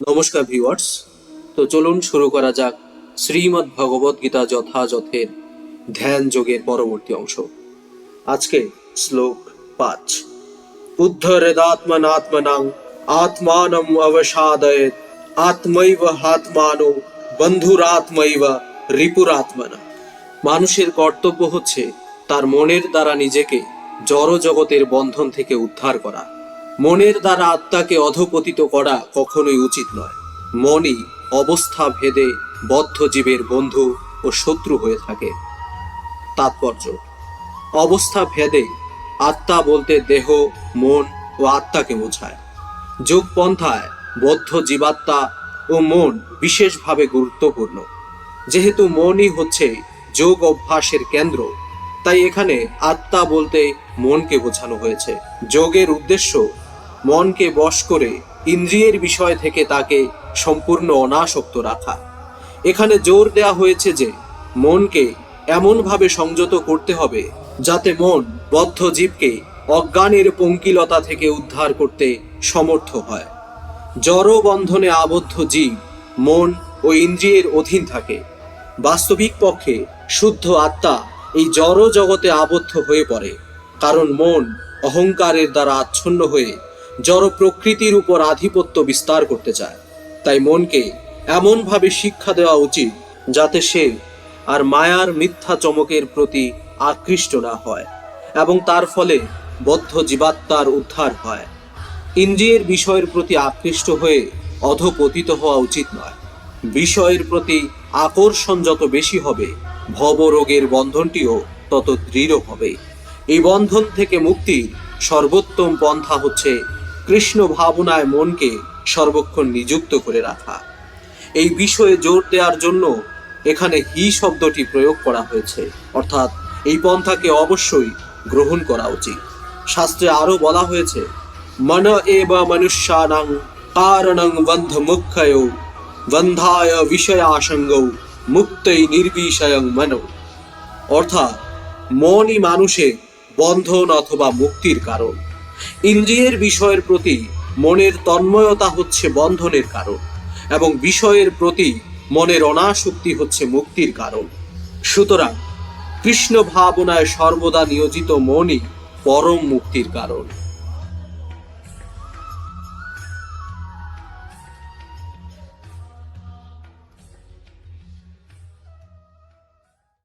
নমস্কার ভিউয়ার্স। তো চলুন শুরু করা যাক শ্রীমদ্ ভগবদ গীতা যথাযথের ধ্যান যোগের পরবর্তী অংশ। আজকে শ্লোক পাঁচ। উদ্ধরেদাত্মনাত্মনাং আত্মানম অবসাদয়েত আত্মৈব হাত্মানো বন্ধুরাত্মৈব রিপুরাত্মনা। মানুষের কর্তব্য হচ্ছে তার মনের দ্বারা নিজেকে জড় জগতের বন্ধন থেকে উদ্ধার করা। মনের দ্বারা আত্মাকে অধপতিত করা কখনোই উচিত নয়। মনই অবস্থা ভেদে বদ্ধ জীবের বন্ধু ও শত্রু হয়ে থাকে। তাৎপর্য অবস্থা ভেদে আত্মা বলতে দেহ, মন ও আত্মাকে বোঝায়। যোগ পন্থায় বদ্ধ জীবাত্মা ও মন বিশেষভাবে গুরুত্বপূর্ণ। যেহেতু মনই হচ্ছে যোগ অভ্যাসের কেন্দ্র, তাই এখানে আত্মা বলতে মনকে বোঝানো হয়েছে। যোগের উদ্দেশ্য মনকে বশ করে ইন্দ্রিয়ের বিষয় থেকে তাকে সম্পূর্ণ অনাসক্ত রাখা। এখানে জোর দেয়া হয়েছে যে, মনকে এমনভাবে সংযত করতে হবে যাতে মন বদ্ধ জীবকে অজ্ঞানের পঙ্কিলতা থেকে উদ্ধার করতে সমর্থ হয়। জড় বন্ধনে আবদ্ধ জীব, মন ও ইন্দ্রিয়ের অধীন থাকে। বাস্তবিক পক্ষে শুদ্ধ আত্মা এই জড় জগতে আবদ্ধ হয়ে পড়ে, কারণ মন অহংকারের দ্বারা আচ্ছন্ন হয়ে জড় প্রকৃতির উপর আধিপত্য বিস্তার করতে চায়। তাই মনকে এমনভাবে শিক্ষা দেওয়া উচিত যাতে সে আর মায়ার মিথ্যা চমকের প্রতি আকৃষ্ট না হয় এবং তার ফলে বদ্ধ জীবাত্মার উদ্ধার হয়। ইন্দ্রিয়ের বিষয়ের প্রতি আকৃষ্ট হয়ে অধপতিত হওয়া উচিত নয়। বিষয়ের প্রতি আকর্ষণ যত বেশি হবে, ভবরোগের বন্ধনটিও তত দৃঢ় হবে। এই বন্ধন থেকে মুক্তির সর্বোত্তম পন্থা হচ্ছে কৃষ্ণ ভাবনায় মনকে সর্বক্ষণ নিযুক্ত করে রাখা। এই বিষয়ে জোর দেওয়ার জন্য এখানে হি শব্দটি প্রয়োগ করা হয়েছে। অর্থাৎ এই পন্থাকে অবশ্যই গ্রহণ করা উচিত। শাস্ত্রে আরও বলা হয়েছে, মন এব মনুষ্যানাং কারণং বন্ধ মুখ্যয় বন্ধায় বিষয়াসঙ্গ মুক্তই নির্বিষয়ং মন। অর্থাৎ মনই মানুষের বন্ধন অথবা মুক্তির কারণ। ইন্দ্রিয়ের বিষয়ের প্রতি মনের তন্ময়তা হচ্ছে বন্ধনের কারণ এবং বিষয়ের প্রতি মনের অনাসক্তি হচ্ছে মুক্তির কারণ। সুতরাং কৃষ্ণ ভাবনায় সর্বদা নিয়োজিত মনই পরম মুক্তির কারণ।